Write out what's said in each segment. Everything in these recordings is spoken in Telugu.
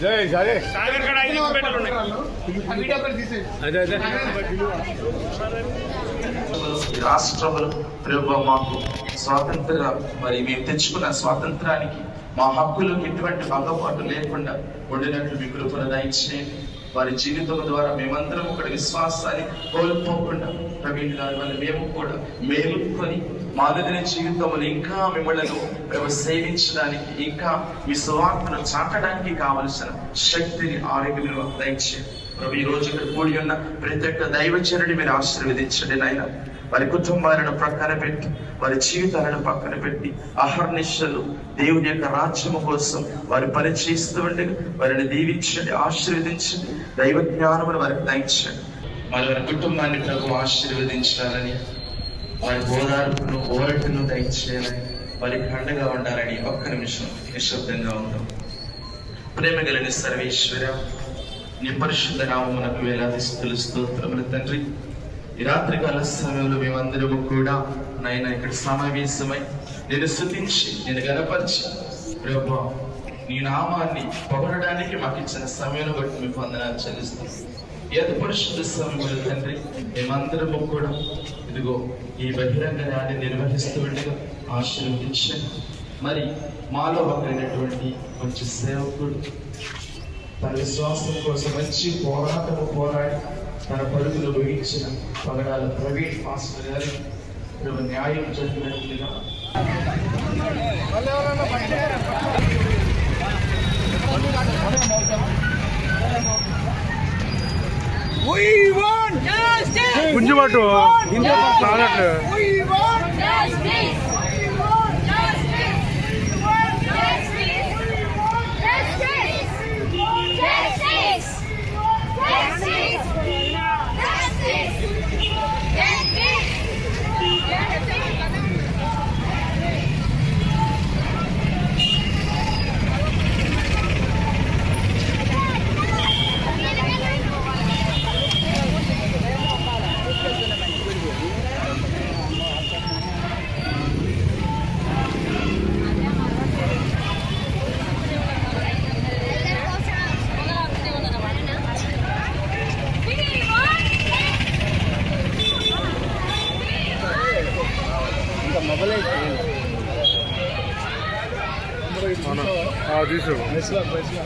జై సరే సాగర్ కాడ ఐదు కిలోమీటర్లు ఉన్నాయి. అదే అదే. ఈ రాష్ట్రంలో ప్రభు మాకు స్వాతంత్ర మరి మేము తెచ్చుకున్న స్వాతంత్రానికి మా హక్కులకు ఎటువంటి భంగపాటు లేకుండా ఉండినట్లు మీ కృపణ దయచేయండి. వారి జీవితం ద్వారా మేమందరం ఒకటి విశ్వాసాన్ని కోల్పోకుండా ప్రవీణ్ గారి వల్ల మేము కూడా మేలుకొని మాదిరి జీవితంలో ఇంకా మిమ్మల్ని మేము సేవించడానికి ఇంకా మీ సువార్తను చాటడానికి కావలసిన శక్తిని ఆరోగ్యం దయచేయండి. ప్రభు ఈ రోజు ఇక్కడ కూడి ఉన్న ప్రతి ఒక్క దైవచరుని మీరు ఆశీర్వదించండి నాయన. వారి కుటుంబాలను ప్రక్కన పెట్టి వారి జీవితాలను పక్కన పెట్టి అహర్నిశలు దేవుని యొక్క రాజ్యము కోసం వారు పని చేస్తూ ఉండగా వారిని దీవించండి ఆశీర్వదించండి దైవ జ్ఞానమును వారికి దయించండి వారి వారి కుటుంబాన్ని ప్రభు ఆశీర్వదించాలని వారి ఓదార్పును ఓరటును దయచేయాలని వారి అండగా ఉండాలని ఒక్క నిమిషం నిశ్శబ్దంగా ఉందాం. ప్రేమ కలిగిన సర్వేశ్వర నీ పరిశుద్ధ నామమునకు వేలాది స్థుతులు స్తోత్రములు తండ్రి. ఈ రాత్రి కాల సమయంలో మేమందరము కూడా నాయన ఇక్కడ సమావేశమై నేను స్థుతించి నేను గనపరిచి ప్రభు నీ నామాన్ని పొగడడానికి మాకు ఇచ్చిన సమయం బట్టి మీకు వందనాలు చెల్లిస్తాం ఏది పరిశుద్ధ సమయంలో తండ్రి మేమందరము కూడా ఇదిగో ఈ బహిరంగ ర్యాలీ నిర్వహిస్తూ ఉండగా ఆశీర్వదించండి. మరి మాలో ఒకరైనటువంటి మంచి సేవకుడు తన విశ్వాసం కోసం మంచి పోరాటము పోరాడి తన పరుగులు ముగించిన పగడాల ప్రవీణ్ మాస్టర్ గారి న్యాయం జరిగినట్లుగా. గుంజుబాటు చాలట్లే poesía, poesía.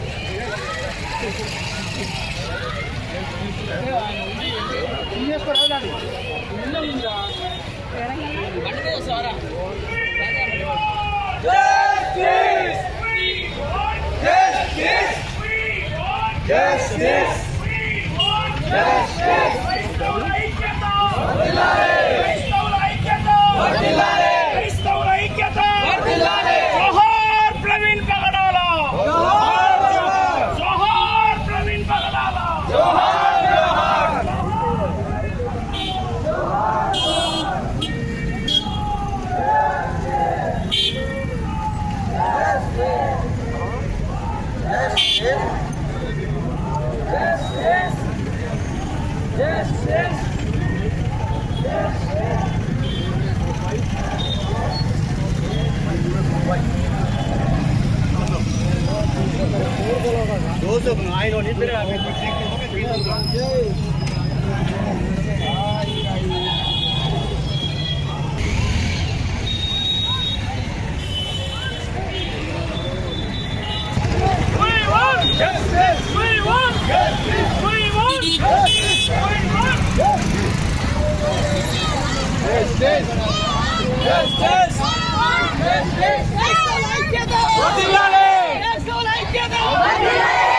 Justice! ¡Justice! go.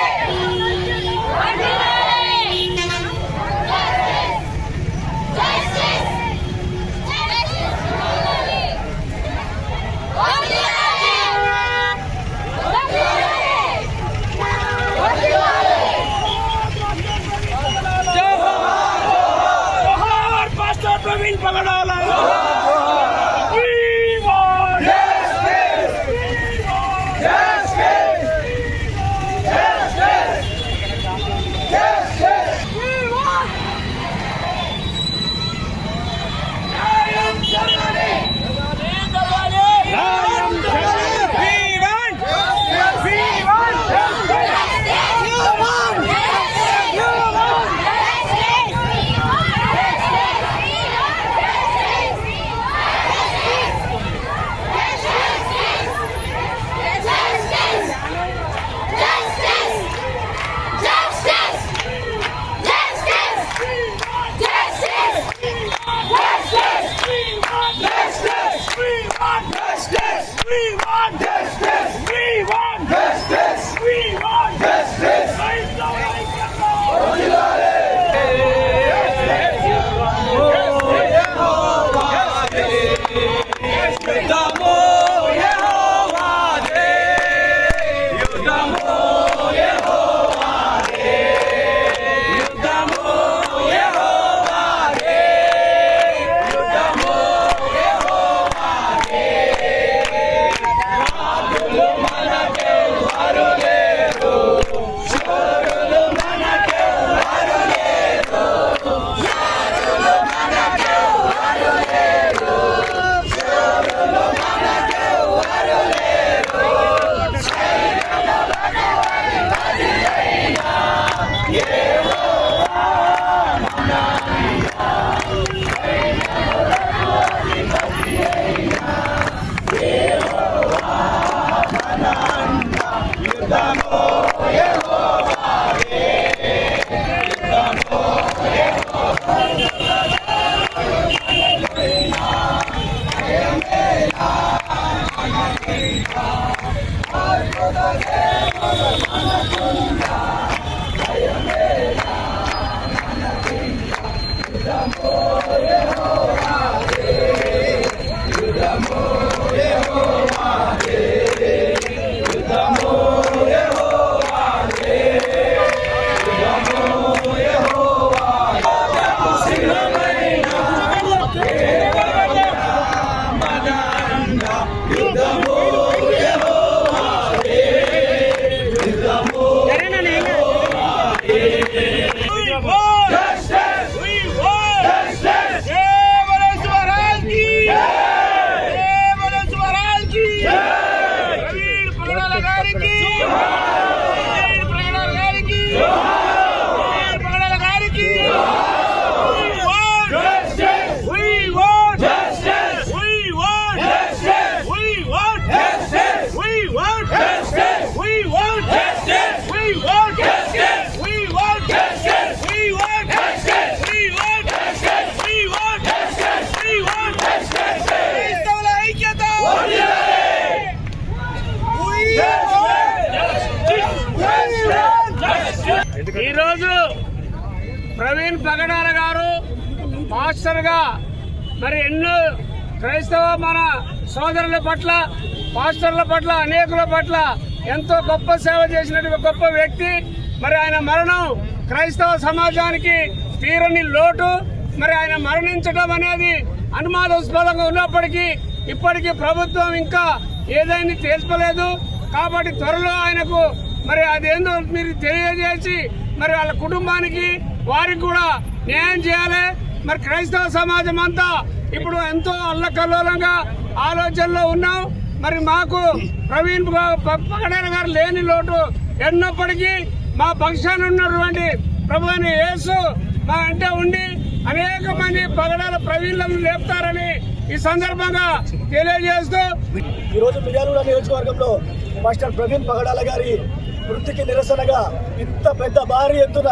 మరి ఎన్నో క్రైస్తవ మన సోదరుల పట్ల పాస్టర్ల పట్ల అనేకుల పట్ల ఎంతో గొప్ప సేవ చేసినటువంటి గొప్ప వ్యక్తి. మరి ఆయన మరణం క్రైస్తవ సమాజానికి తీరని లోటు. మరి ఆయన మరణించడం అనేది అనుమానాస్పదంగా ఉన్నప్పటికీ ఇప్పటికీ ప్రభుత్వం ఇంకా ఏదైనా తెలుసుకోలేదు కాబట్టి త్వరలో ఆయనకు మరి అదేందో మీరు తెలియజేసి మరి వాళ్ళ కుటుంబానికి వారికి కూడా న్యాయం చేయాలి. మరి క్రైస్తవ సమాజం అంతా ఇప్పుడు ఎంతో అల్లకల్లోలంగా ఆలోచనలో ఉన్నాం. మరి మాకు ప్రవీణ్ పగడేర గారు లేని లోటు ఎన్నప్పటికీ మా పక్షాన ఉన్నటువంటి ప్రభుని యేసు మా అంటే ఉండి అనేక మంది పగడాల ప్రవీణులను లేపుతారని ఈ సందర్భంగా తెలియజేస్తూ ఈరోజు మిర్యాలగూడ నియోజకవర్గంలో మాస్టర్ ప్రవీణ్ పగడాల గారి వృత్తికి నిరసనగా ఇంత పెద్ద భారీ ఎత్తున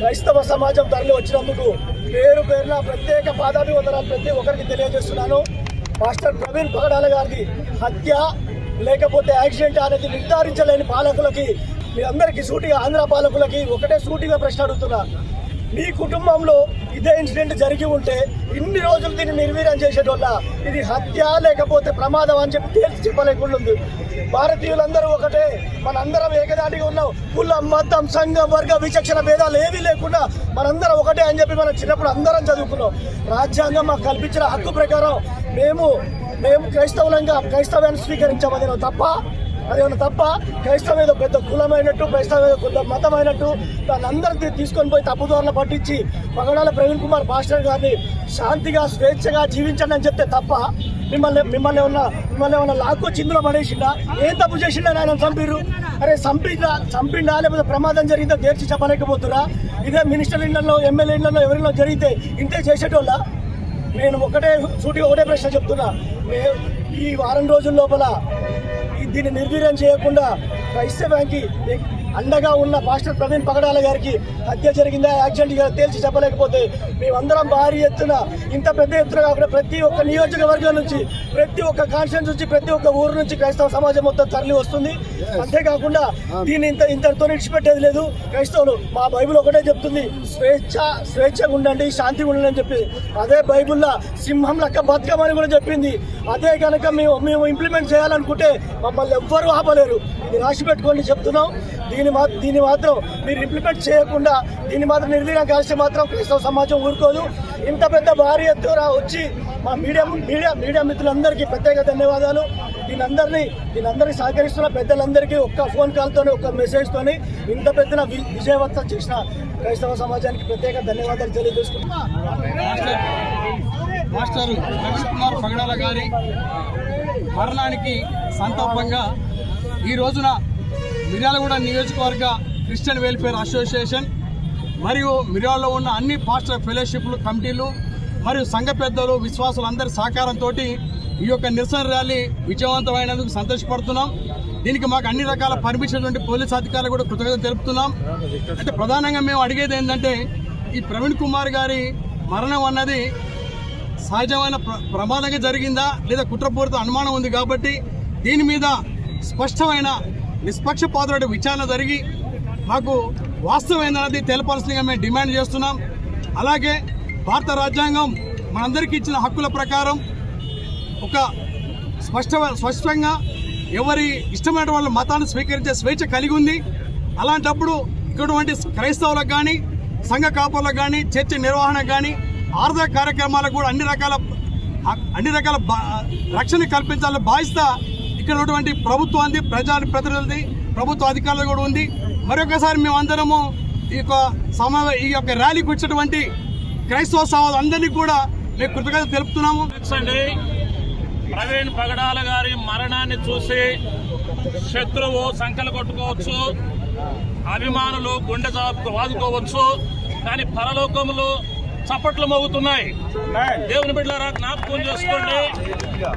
క్రైస్తవ సమాజం తరలి వచ్చినందుకు పేరు పేరున ప్రత్యేక పాదాభివందనాలు ప్రతి ఒక్కరికి తెలియజేస్తున్నాను. మాస్టర్ ప్రవీణ్ పగడాల గారిది హత్య లేకపోతే యాక్సిడెంట్ అనేది నిర్ధారించలేని పాలకులకి మీ అందరికీ సూటిగా ఆంధ్ర పాలకులకి ఒకటే సూటిగా ప్రశ్న అడుగుతున్నా. మీ కుటుంబంలో ఇదే ఇన్సిడెంట్ జరిగి ఉంటే ఇన్ని రోజులు దీన్ని నిర్వీర్యం చేసేటోళ్ళ ఇది హత్య లేకపోతే ప్రమాదం అని చెప్పి తేల్చి చెప్పలేకుండా ఉంది భారతీయులందరూ ఒకటే మనందరం ఏకదాటిగా ఉన్నాం. కుల మతం సంఘం వర్గ విచక్షణ భేదాలు ఏమీ లేకుండా మనందరం ఒకటే అని చెప్పి మనం చిన్నప్పుడు అందరం చదువుకున్నాం. రాజ్యాంగం మాకు కల్పించిన హక్కు ప్రకారం మేము మేము క్రైస్తవులంగా క్రైస్తవాన్ని స్వీకరించామని తప్ప అదేమన్నా తప్ప క్రైస్తవం ఏదో పెద్ద కులమైనట్టు క్రైస్తవం ఏదో పెద్ద మతమైనట్టు దాన్ని అందరికీ తీసుకొని పోయి తప్పుదోరణ పట్టించి పగడాల ప్రవీణ్ కుమార్ పాస్టర్ గారిని శాంతిగా స్వేచ్ఛగా జీవించండి అని చెప్తే తప్ప మిమ్మల్ని మిమ్మల్ని ఉన్న మిమ్మల్ని ఏమన్నా లాక్కో చిందులో పడేసిండా? ఏం తప్పు చేసిండా ఆయన చంపిర్రు? అరే చంపిండా చంపిండా లేకపోతే ప్రమాదం జరిగిందో తేల్చి చెప్పలేకపోతురా ఇదే మినిస్టర్ ఇండ్లలో ఎమ్మెల్యే ఇండ్లలో ఎవరిలో జరిగితే ఇంతే చేసేటోళ్ళ? నేను ఒకటే సూటిగా ఒకటే ప్రశ్న చెప్తున్నా. ఈ వారం రోజుల లోపల దీన్ని నిర్వీర్యం చేయకుండా క్రైస్తవానికి అండగా ఉన్న పాస్టర్ ప్రవీణ్ పగడాల గారికి హత్య జరిగిందా యాక్సిడెంట్ తేల్చి చెప్పలేకపోతే మేమందరం భారీ ఎత్తున ఇంత పెద్ద ఎత్తున కాకుండా ప్రతి ఒక్క నియోజకవర్గం నుంచి ప్రతి ఒక్క కాన్స్టిట్యూన్స్ నుంచి ప్రతి ఒక్క ఊరు నుంచి క్రైస్తవ సమాజం మొత్తం తరలి వస్తుంది. అంతేకాకుండా దీన్ని ఇంత ఇంతటితో నిడిచిపెట్టేది లేదు. క్రైస్తవులు మా బైబిల్ ఒకటే చెప్తుంది స్వేచ్ఛ స్వేచ్ఛగా ఉండండి శాంతిగా ఉండండి అని చెప్పి. అదే బైబిల్లో సింహం లెక్క బతకమని కూడా చెప్పింది. అదే కనుక మేము మేము ఇంప్లిమెంట్ చేయాలనుకుంటే మమ్మల్ని ఎవ్వరూ ఆపలేరు. ఇది రాసి పెట్టుకోండి చెప్తున్నాం. దీని మా దీన్ని మాత్రం మీరు ఇంప్లిమెంట్ చేయకుండా దీన్ని మాత్రం నిర్వీర్యం కాల్స్తే మాత్రం క్రైస్తవ సమాజం ఊరుకోదు. ఇంత పెద్ద భారీ ఎత్తున వచ్చి మా మీడియా మీడియా మీడియా మిత్రులందరికీ ప్రత్యేక ధన్యవాదాలు. దీని అందరినీ సహకరిస్తున్న పెద్దలందరికీ ఒక్క ఫోన్ కాల్తోనే ఒక్క మెసేజ్తోని ఇంత పెద్దన వి- విజయవంతం చేసిన క్రైస్తవ సమాజానికి ప్రత్యేక ధన్యవాదాలు తెలియజేసుకుంటున్నాం. మాస్టర్ కుమార్ పగడాల గారి మరణానికి సంతాపంగా ఈ రోజున మిర్యాలగూడ నియోజకవర్గ క్రిస్టియన్ వెల్ఫేర్ అసోసియేషన్ మరియు మిర్యాలలో ఉన్న అన్ని పాస్టర్ ఫెలోషిప్లు కమిటీలు మరియు సంఘ పెద్దలు విశ్వాసులందరి సహకారంతో ఈ యొక్క నిరసన ర్యాలీ విజయవంతమైనందుకు సంతోషపడుతున్నాం. దీనికి మాకు అన్ని రకాల పర్మిషన్ పోలీస్ అధికారులు కూడా కృతజ్ఞత తెలుపుతున్నాం. అంటే ప్రధానంగా మేము అడిగేది ఏంటంటే ఈ ప్రవీణ్ కుమార్ గారి మరణం అన్నది సహజమైన ప్ర- ప్రమాదంగా జరిగిందా? లేదా కుట్రపూరిత అనుమానం ఉంది కాబట్టి దీని మీద స్పష్టమైన నిష్పక్షపాతుల విచారణ జరిగి మాకు వాస్తవం ఏందన్నది తెలపాల్సిందిగా మేము డిమాండ్ చేస్తున్నాం. అలాగే భారత రాజ్యాంగం మనందరికీ ఇచ్చిన హక్కుల ప్రకారం ఒక స్పష్ట స్పష్టంగా ఎవరి ఇష్టమైన వాళ్ళ మతాన్ని స్వీకరించే స్వేచ్ఛ కలిగి ఉంది అలాంటప్పుడు ఇటువంటి క్రైస్తవులకు కానీ సంఘ కాపులకు కానీ చర్చ నిర్వహణ కానీ ఆర్థిక కార్యక్రమాలకు కూడా అన్ని రకాల అన్ని రకాల బా- రక్షణ కల్పించాలని భావిస్తా ఇక్కడ ఉన్నటువంటి ప్రభుత్వాన్ని ప్రజా ప్రతినిధులది ప్రభుత్వ అధికారులు కూడా ఉంది. మరొకసారి మేమందరము ఈ యొక్క సమావే ఈ యొక్క ర్యాలీకి వచ్చినటువంటి క్రైస్తవ సమాజం అందరినీ కూడా మేము కృతజ్ఞత తెలుపుతున్నాము. అండి ప్రవీణ్ పగడాల గారి మరణాన్ని చూసి శత్రువు సంకలు కొట్టుకోవచ్చు అభిమానులు గుండె వాదుకోవచ్చు కానీ పరలోకములు చప్పట్లు మోగుతున్నాయి. దేవుని బిడ్డలారా జ్ఞాపకం చేసుకోండి.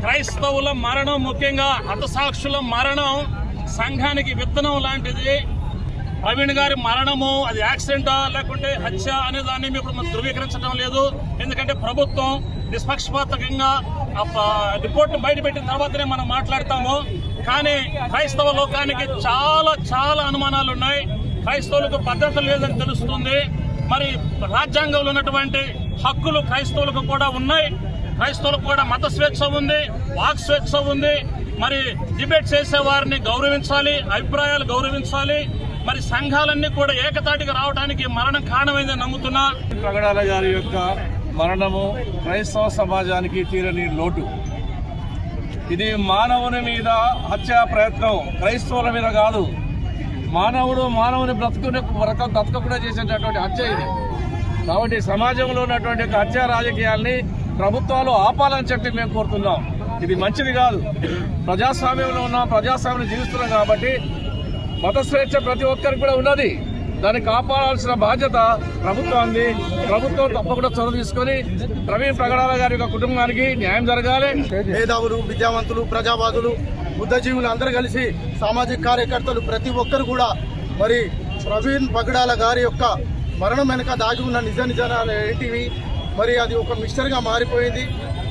క్రైస్తవుల మరణం ముఖ్యంగా హతసాక్షుల మరణం సంఘానికి విత్తనం లాంటిది. ప్రవీణ్ గారి మరణము అది యాక్సిడెంటా లేకుంటే హత్య అనే దాన్ని ఇప్పుడు మనం ధృవీకరించడం లేదు. ఎందుకంటే ప్రభుత్వం నిష్పక్షపాతకంగా రిపోర్ట్ బయటపెట్టిన తర్వాతనే మనం మాట్లాడతాము. కానీ క్రైస్తవ లోకానికి చాలా చాలా అనుమానాలు ఉన్నాయి క్రైస్తవులకు భద్రత లేదని తెలుస్తుంది. మరి రాజ్యాంగంలో ఉన్నటువంటి హక్కులు క్రైస్తవులకు కూడా ఉన్నాయి. క్రైస్తవులకు కూడా మత స్వేచ్ఛ ఉంది వాక్ స్వేచ్ఛ ఉంది. మరి డిబేట్ చేసే వారిని గౌరవించాలి అభిప్రాయాలు గౌరవించాలి. మరి సంఘాలన్నీ కూడా ఏకతాటికి రావడానికి మరణం కారణమైందని నమ్ముతున్నా ప్రగడాల గారి యొక్క మరణము క్రైస్తవ సమాజానికి తీరని లోటు. ఇది మానవుని మీద హత్యా ప్రయత్నం క్రైస్తవుల మీద కాదు. మానవుడు మానవుని బ్రతుకునే బ్రత బ్రతకకుండా చేసేటటువంటి హత్య ఇది. కాబట్టి సమాజంలో ఉన్నటువంటి హత్య రాజకీయాల్ని ప్రభుత్వాలు ఆపాలని చెప్పి మేము కోరుతున్నాం. ఇది మంచిది కాదు. ప్రజాస్వామ్యంలో ఉన్నాం ప్రజాస్వామ్యం జీవిస్తున్నాం కాబట్టి మత స్వేచ్ఛ ప్రతి ఒక్కరికి కూడా ఉన్నది. దాన్ని కాపాడాల్సిన బాధ్యత ప్రభుత్వాన్ని ప్రభుత్వం తప్పకుండా చొరవ తీసుకొని ప్రవీణ్ ప్రగడాల గారి యొక్క కుటుంబానికి న్యాయం జరగాలి. మేధావులు విద్యావంతులు ప్రజావాదులు బుద్ధజీవులు అందరూ కలిసి సామాజిక కార్యకర్తలు ప్రతి ఒక్కరు కూడా మరి ప్రవీణ్ పగడాల గారి యొక్క మరణం వెనుక దాగి ఉన్న నిజ నిజాలు ఏంటివి? మరి అది ఒక మిస్టర్గా మారిపోయింది.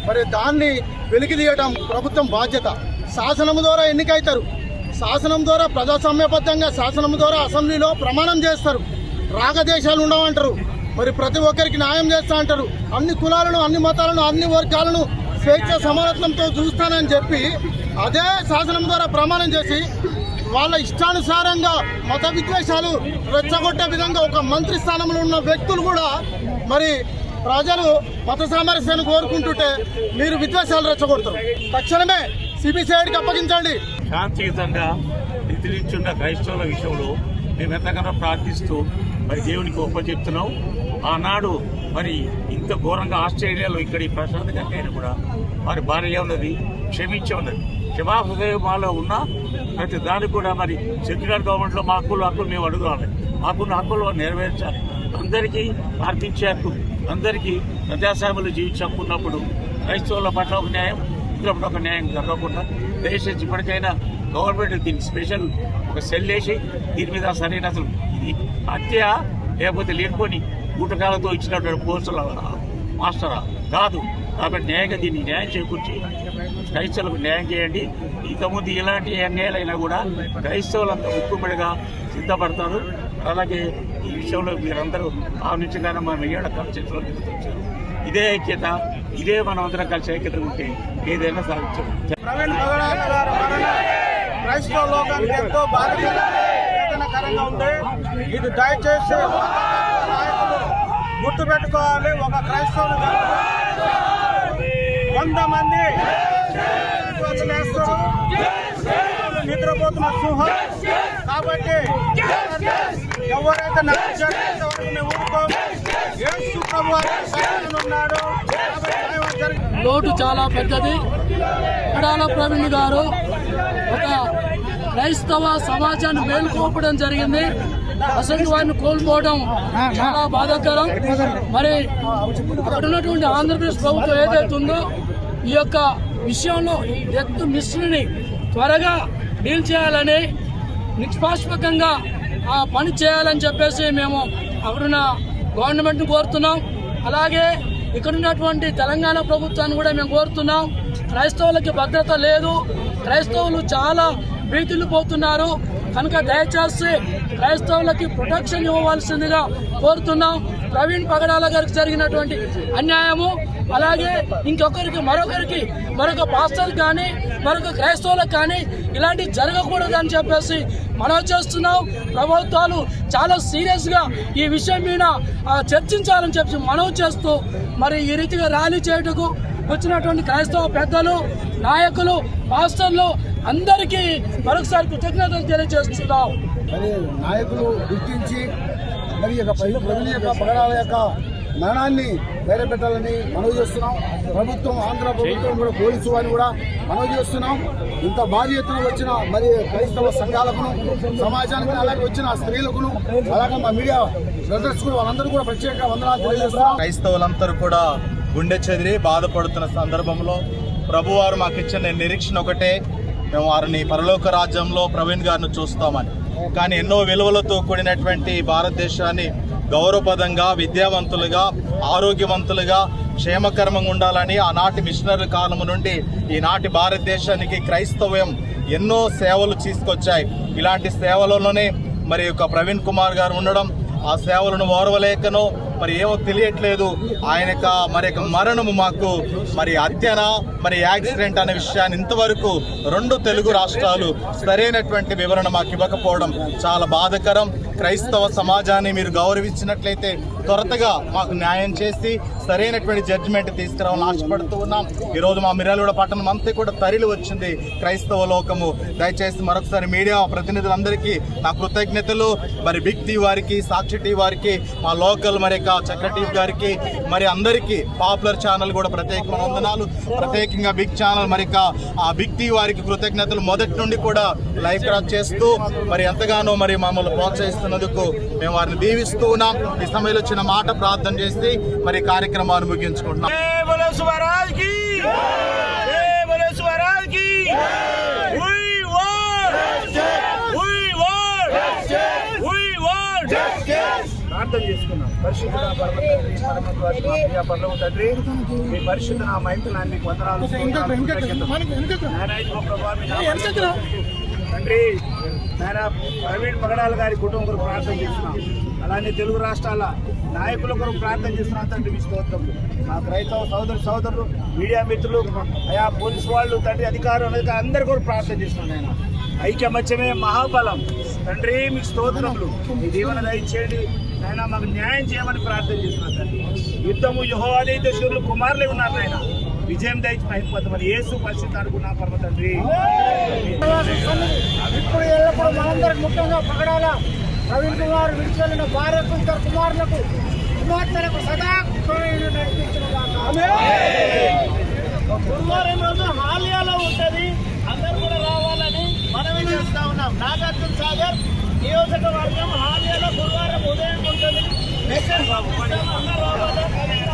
మరి దాన్ని వెలికితీయడం ప్రభుత్వం బాధ్యత. శాసనము ద్వారా ఎన్నికైతారు. శాసనం ద్వారా ప్రజాస్వామ్యబద్ధంగా శాసనం ద్వారా అసెంబ్లీలో ప్రమాణం చేస్తారు. రాగదేశాలు ఉండవంటారు. మరి ప్రతి ఒక్కరికి న్యాయం చేస్తా అంటారు. అన్ని కులాలను అన్ని మతాలను అన్ని వర్గాలను స్వేచ్ఛ సమానత్వంతో చూస్తానని చెప్పి అదే శాసనం ద్వారా ప్రమాణం చేసి వాళ్ళ ఇష్టానుసారంగా మత విద్వేషాలు రెచ్చగొట్టే విధంగా ఒక మంత్రి స్థానంలో ఉన్న వ్యక్తులు కూడా మరి ప్రజలు మత సామరస్యాన్ని కోరుకుంటుంటే మీరు విద్వేషాలు రెచ్చగొడతారు. తక్షణమే సిబిసిఐడికి అప్పగించండి. శాంతియుతంగా నిధులించున్న క్రైస్తవుల విషయంలో మేము ఎంతగానో ప్రార్థిస్తూ మరి దేవునికి ఒప్పచెప్తున్నాం ఆనాడు మరి ఇంత ఘోరంగా ఆస్ట్రేలియాలో ఇక్కడ ఈ ప్రశాంత్ గంగైనా కూడా వారి భార్య ఉన్నది క్షమించే ఉన్నది. క్షమాహృదయం మాలో ఉన్న ప్రతి దానికి కూడా మరి సెక్యులర్ గవర్నమెంట్లో మా హక్కులు హక్కులు మేము అడుగువాలి మాకున్న హక్కులు నెరవేర్చాలి. అందరికీ ప్రార్థించే హక్కు అందరికీ ప్రజాస్వామ్యంలో జీవించుకున్నప్పుడు క్రైస్తవుల పట్ల ఒక న్యాయం ఇతరుల ఒక న్యాయం జరగకుండా దయచేసి ఇప్పటికైనా గవర్నమెంట్ దీనికి స్పెషల్ ఒక సెల్ వేసి దీని మీద సరైన అసలు హత్య లేకపోతే లేకపోని ఊటకాలతో ఇచ్చినటువంటి పోస్టుల మాస్టరా? కాదు. కాబట్టి న్యాయంగా దీన్ని న్యాయం చేకూర్చి క్రైస్తవులకు న్యాయం చేయండి. ఇంతకుముందు ఇలాంటి అన్యాయాలైనా కూడా క్రైస్తవులంతా ముక్కుబడిగా సిద్ధపడతారు. అలాగే ఈ విషయంలో మీరందరూ ఆ నుంచి కానీ ఏడ చేతిలో వచ్చారు ఇదే ఐక్యత ఇదే మనం అందరం కలిసి ఐక్యత ఉంటే ఏదైనా సాధించారు ప్రవీణ్ క్రైస్తవ లోకానికి ఎంతో బాధకరంగా వేదనకరంగా ఉంది. ఇది దయచేసి గుర్తు గుర్తుపెట్టుకోవాలి. ఒక క్రైస్తవులు వంద మంది వదిలేస్తారు నిద్రపోతున్న సింహం. కాబట్టి ఎవరైతే నడిచేంతవరకు లోటు చాలా పెద్దది. కడాల ప్రవీణ్ గారు ఒక క్రైస్తవ సమాజాన్ని మేలుకోపడం జరిగింది. అసలు వారిని కోల్పోవడం చాలా బాధాకరం. మరి అక్కడ ఉన్నటువంటి ఆంధ్రప్రదేశ్ ప్రభుత్వం ఏదైతే ఉందో ఈ యొక్క విషయంలో ఈ డెత్ మిస్ని త్వరగా డీల్ చేయాలని నిష్పాష్పకంగా ఆ పని చేయాలని చెప్పేసి మేము అక్కడున్న గవర్నమెంట్ని కోరుతున్నాం. అలాగే ఇక్కడ ఉన్నటువంటి తెలంగాణ ప్రభుత్వాన్ని కూడా మేము కోరుతున్నాం. క్రైస్తవులకి భద్రత లేదు. క్రైస్తవులు చాలా భీతులు పోతున్నారు. కనుక దయచేసి క్రైస్తవులకి ప్రొటెక్షన్ ఇవ్వవలసిందిగా కోరుతున్నాం. ప్రవీణ్ పగడాల గారికి జరిగినటువంటి అన్యాయము అలాగే ఇంకొకరికి మరొకరికి మరొక పాస్టర్ కానీ మరొక క్రైస్తవులకు కానీ ఇలాంటి జరగకూడదని చెప్పేసి మనం చేస్తున్నాం. ప్రభుత్వాలు చాలా సీరియస్గా ఈ విషయం మీద చర్చించాలని చెప్పి మనవి చేస్తూ మరి ఈ రీతిగా ర్యాలీ చేయుటకు వచ్చినటువంటి క్రైస్తవ పెద్దలు నాయకులు పాస్టర్లు అందరికీ మరొకసారి కృతజ్ఞతలు తెలియజేస్తున్నాం. మరి నాయకులు గుర్తించి మరి యొక్క ప్రజ- ప్రజల యొక్క పగడాల యొక్క మరణాన్ని బయటపెట్టాలని మనవి చేస్తున్నాం. ప్రభుత్వం ఆంధ్ర ప్రభుత్వం కూడా పోలీసు వారిని కూడా మనవి చేస్తున్నాం. ఇంత భారీ ఎత్తున వచ్చిన మరి క్రైస్తవ సంఘాలకును సమాజానికి అలాగే వచ్చిన స్త్రీలకును అలాగే మా మీడియా బ్రదర్స్ కూడా వాళ్ళందరూ కూడా ప్రత్యేక వందనాలు తెలియజేస్తున్నాం. క్రైస్తవులందరూ కూడా గుండె చెదిరి బాధపడుతున్న సందర్భంలో ప్రభువారు మాకు ఇచ్చిన నిరీక్షణ ఒకటే మేము వారిని పరలోక రాజ్యంలో ప్రవీణ్ గారిని చూస్తామని. కానీ ఎన్నో విలువలతో కూడినటువంటి భారతదేశాన్ని గౌరవపదంగా విద్యావంతులుగా ఆరోగ్యవంతులుగా క్షేమకరంగా ఉండాలని ఆనాటి మిషనరీ కాలం నుండి ఈనాటి భారతదేశానికి క్రైస్తవ్యం ఎన్నో సేవలు తీసుకొచ్చాయి. ఇలాంటి సేవలలోనే మరి యొక్క ప్రవీణ్ కుమార్ గారు ఉండడం ఆ సేవలను ఓర్వలేకను మరి ఏమో తెలియట్లేదు. ఆయన యొక్క మరి యొక్క మరణము మాకు మరి అత్యన మరి యాక్సిడెంట్ అనే విషయాన్ని ఇంతవరకు రెండు తెలుగు రాష్ట్రాలు సరైనటువంటి వివరణ మాకు ఇవ్వకపోవడం చాలా బాధకరం. క్రైస్తవ సమాజాన్ని మీరు గౌరవించినట్లయితే త్వరతగా మాకు న్యాయం చేసి సరైనటువంటి జడ్జిమెంట్ తీసుకురావాలని ఆశపడుతూ ఉన్నాం. ఈరోజు మా మిర్యాలగూడ పట్టణం అంతా కూడా తరిలి వచ్చింది క్రైస్తవ లోకము. దయచేసి మరొకసారి మీడియా ప్రతినిధులందరికీ నా కృతజ్ఞతలు. మరి బిగ్ టీ వారికి సాక్షి టీ వారికి మా లోకల్ మరి యొక్క చక్ర గారికి మరి అందరికీ పాపులర్ ఛానల్ కూడా ప్రత్యేకంగా వందనాలు. ప్రత్యేకంగా బిగ్ ఛానల్ మరి ఆ బిగ్ టీ వారికి కృతజ్ఞతలు. మొదటి నుండి కూడా లైవ్ క్రాస్ చేస్తూ మరి ఎంతగానో మరి మమ్మల్ని ప్రోత్సహిస్తున్నందుకు మేము వారిని దీవిస్తూ ఉన్నాం. ఈ సమయంలో చిన్న మాట ప్రార్థన చేసి మరి కార్యక్రమాన్ని ముగించుకుంటున్నాం. స్వరాజ్ ప్రార్థన చేసుకున్నాం. పరిశుద్ధ పరమ తండ్రి మా పరిశుద్ధ నా మైంతులాన్ని వందనాలు స్తోత్రాలు, కృతజ్ఞతలు. నాయనా, ఇదిగో ప్రభా, మీ నామములో తండ్రి నాయన ప్రవీణ్ పగడాల గారి కుటుంబం కొరకు ప్రార్థన చేస్తున్నాం. అలానే తెలుగు రాష్ట్రాల నాయకుల కొరకు ప్రార్థన చేస్తున్నాం తండ్రి మీ స్తోత్రం. మా క్రైస్తవ సోదరు సోదరులు మీడియా మిత్రులు అయా పోలీసు వాళ్ళు తండ్రి అధికారులు అధికారులు అందరి కొరకు ప్రార్థన చేస్తున్నాం నేను ఐక్యమత్యమే మహాబలం. తండ్రి మీ స్తోత్రములు. మీ దీవెన దయచేయండి. నాయన మాకు న్యాయం చేయమని ప్రార్థన చేస్తున్నాం తండ్రి యుద్ధము యుహోవాది దశులు కుమారులే ఉన్నారు నాయన విజయం దయచి మహిమపడమని యేసు పరిస్థితి అనుకున్నా పరమ తండ్రి. ఇప్పుడు ఎల్లప్పుడు మనందరికి ముఖ్యంగా పగడాల ప్రవీణ్ కుమార్ విడిచెల్లిన భార్యకు ఇద్దరు కుమారులకు కుమార్తెలకు సదా గురువారం రోజు హాలియాలో ఉంటది. అందరూ కూడా రావాలని మనమే చేస్తా ఉన్నాం. నాగార్జున సాగర్ నియోజకవర్గం హాలియాలో గురువారం ఉదయం ఉంటుంది. అందరూ రావాలి